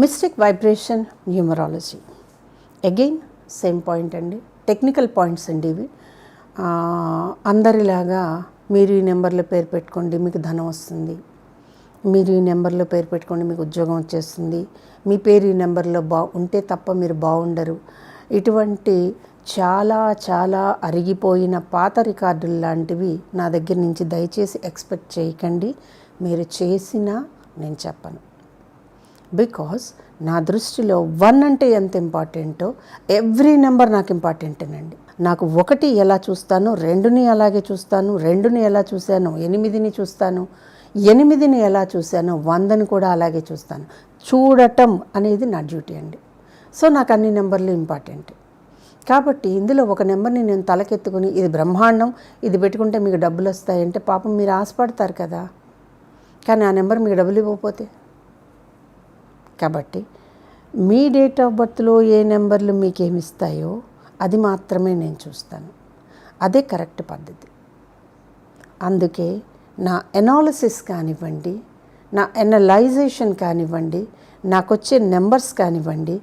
Mystic vibration numerology. Again same point అండి. Technical points అండి ఇవి. అందరిలాగా మీరు ఈ నెంబర్లో పేరు పెట్టుకోండి మీకు ధనం వస్తుంది. మీరు ఈ నెంబర్లో పేరు పెట్టుకోండి మీకు ఉద్యోగం వచ్చేస్తుంది. మీ పేరు ఈ నెంబర్లో బా ఉంటే తప్ప మీరు బాగుండరు. ఇటువంటి చాలా చాలా అరిగిపోయిన పాత రికార్డులు లాంటివి నా దగ్గర నుంచి దయచేసి ఎక్స్పెక్ట్ చేయకండి. మీరు చేసినా నేను చెప్పను. బికాస్ నా దృష్టిలో వన్ అంటే ఎంత ఇంపార్టెంటో ఎవ్రీ నెంబర్ నాకు ఇంపార్టెంటేనండి నాకు ఒకటి ఎలా చూస్తాను రెండుని అలాగే చూస్తాను రెండుని ఎలా చూశాను ఎనిమిదిని చూస్తాను ఎనిమిదిని ఎలా చూశాను వందని కూడా అలాగే చూస్తాను. చూడటం అనేది నా డ్యూటీ అండి. సో నాకు అన్ని నెంబర్లు ఇంపార్టెంట్ కాబట్టి ఇందులో ఒక నెంబర్ని నేను తలకెత్తుకుని ఇది బ్రహ్మాండం ఇది పెట్టుకుంటే మీకు డబ్బులు వస్తాయంటే పాపం మీరు ఆశపడతారు కదా. కానీ ఆ నెంబర్ మీకు డబ్బులు ఇవ్వకపోతే? కాబట్టి మీ డేట్ ఆఫ్ బర్త్లో ఏ నెంబర్లు మీకు ఏమి ఇస్తాయో అది మాత్రమే నేను చూస్తాను. అదే కరెక్ట్ పద్ధతి. అందుకే నా ఎనాలిసిస్ కానివ్వండి నా ఎనలైజేషన్ కానివ్వండి నాకు వచ్చే నెంబర్స్ కానివ్వండి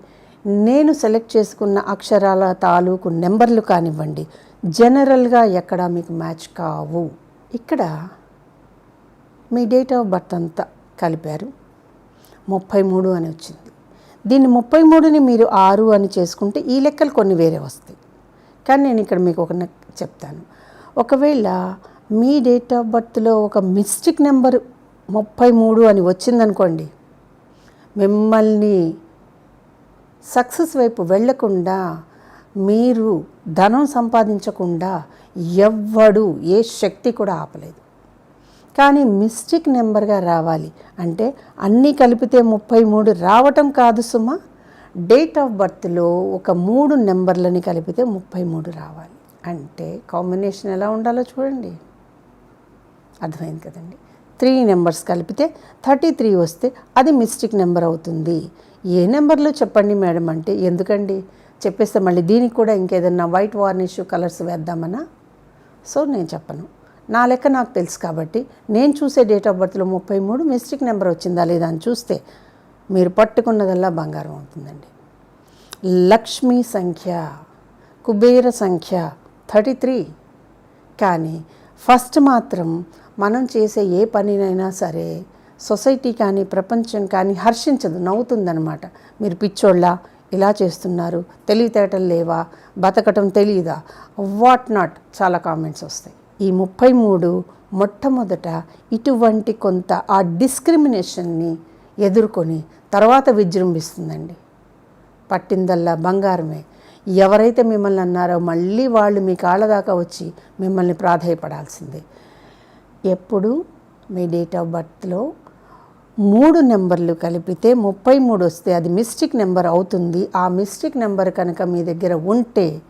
నేను సెలెక్ట్ చేసుకున్న అక్షరాల తాలూకు నెంబర్లు కానివ్వండి జనరల్గా ఎక్కడ మీకు మ్యాచ్ కావు. ఇక్కడ మీ డేట్ ఆఫ్ బర్త్ అంతా కలిపారు. ముప్పై మూడు అని వచ్చింది. దీన్ని ముప్పై మూడుని మీరు ఆరు అని చేసుకుంటే ఈ లెక్కలు కొన్ని వేరే వస్తాయి. కానీ నేను ఇక్కడ మీకు ఒక చెప్తాను. ఒకవేళ మీ డేట్ ఆఫ్ బర్త్లో ఒక మిస్టిక్ నెంబర్ ముప్పై మూడు అని వచ్చిందనుకోండి మిమ్మల్ని సక్సెస్ వైపు వెళ్ళకుండా మీరు ధనం సంపాదించకుండా ఎవ్వడు ఏ శక్తి కూడా ఆపలేదు. కానీ మిస్టిక్ నెంబర్గా రావాలి. అంటే అన్నీ కలిపితే ముప్పై మూడు రావటం కాదు సుమా. డేట్ ఆఫ్ బర్త్లో ఒక మూడు నెంబర్లని కలిపితే ముప్పై మూడు రావాలి. అంటే కాంబినేషన్ ఎలా ఉండాలో చూడండి. అర్థమైంది కదండి. త్రీ నెంబర్స్ కలిపితే థర్టీ త్రీ వస్తే అది మిస్టిక్ నెంబర్ అవుతుంది. ఏ నెంబర్లో చెప్పండి మేడం అంటే ఎందుకండి? చెప్పేస్తే మళ్ళీ దీనికి కూడా ఇంకేదన్నా వైట్ వార్నిష్ కలర్స్ వేద్దామనా? సో నేను చెప్పను. నా లెక్క నాకు తెలుసు కాబట్టి నేను చూసే డేట్ ఆఫ్ బర్త్లో ముప్పై మూడు మిస్టేక్ నెంబర్ వచ్చిందా లేదా అని చూస్తే మీరు పట్టుకున్నదల్లా బంగారం అవుతుందండి. లక్ష్మీ సంఖ్య కుబేర సంఖ్య థర్టీ త్రీ కానీ ఫస్ట్ మాత్రం మనం చేసే ఏ పనినైనా సరే సొసైటీ కానీ ప్రపంచం కానీ హర్షించదు నవ్వుతుందనమాట మీరు పిచ్చోళ్ళ ఇలా చేస్తున్నారు తెలివితేటలు లేవా బతకటం తెలియదా వాట్ నాట్ చాలా కామెంట్స్ వస్తాయి. ఈ ముప్పై మూడు మొట్టమొదట ఇటువంటి కొంత ఆ డిస్క్రిమినేషన్ని ఎదుర్కొని తర్వాత విజృంభిస్తుందండి. పట్టిందల్లా బంగారమే. ఎవరైతే మిమ్మల్ని అన్నారో మళ్ళీ వాళ్ళు మీ కాళ్ళ దాకా వచ్చి మిమ్మల్ని ప్రాధాయపడాల్సిందే. ఎప్పుడు? మీ డేట్ ఆఫ్ బర్త్లో మూడు నెంబర్లు కలిపితే ముప్పై మూడు వస్తే అది మిస్టిక్ నెంబర్ అవుతుంది. ఆ మిస్టిక్ నెంబర్ కనుక మీ దగ్గర ఉంటే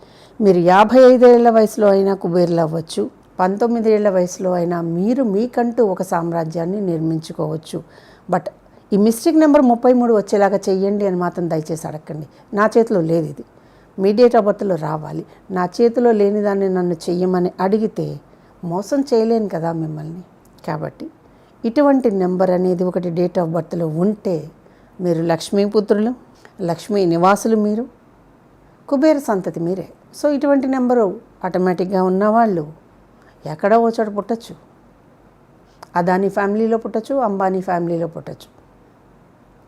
మీరు యాభై ఐదేళ్ళ వయసులో అయినా కుబేర్లు అవ్వచ్చు. పంతొమ్మిదేళ్ళ వయసులో అయినా మీరు మీకంటూ ఒక సామ్రాజ్యాన్ని నిర్మించుకోవచ్చు. బట్ ఈ మిస్టేక్ నెంబర్ ముప్పై మూడు వచ్చేలాగా చెయ్యండి అని మాత్రం దయచేసి అడగండి. నా చేతిలో లేదు ఇది. మీ డేట్ ఆఫ్ బర్త్లో రావాలి. నా చేతిలో లేని దాన్ని నన్ను చెయ్యమని అడిగితే మోసం చేయలేను కదా మిమ్మల్ని. కాబట్టి ఇటువంటి నెంబర్ అనేది ఒకటి డేట్ ఆఫ్ బర్త్లో ఉంటే మీరు లక్ష్మీపుత్రులు లక్ష్మీ నివాసులు మీరు కుబేర సంతతి మీరే. సో ఇటువంటి నెంబరు ఆటోమేటిక్గా ఉన్నవాళ్ళు ఎక్కడో ఓ చోట పుట్టచ్చు. అదాని ఫ్యామిలీలో పుట్టచ్చు అంబానీ ఫ్యామిలీలో పుట్టచ్చు.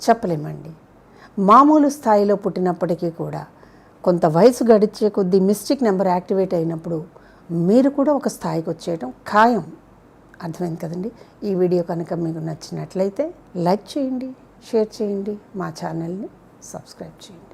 చెప్పలేమండి. మామూలు స్థాయిలో పుట్టినప్పటికీ కూడా కొంత వయసు గడిచే కొద్దీ మిస్టిక్ నెంబర్ యాక్టివేట్ అయినప్పుడు మీరు కూడా ఒక స్థాయికి వచ్చేయటం ఖాయం. అర్థమైంది కదండి? ఈ వీడియో కనుక మీకు నచ్చినట్లయితే లైక్ చేయండి షేర్ చేయండి మా ఛానల్ని సబ్స్క్రైబ్ చేయండి.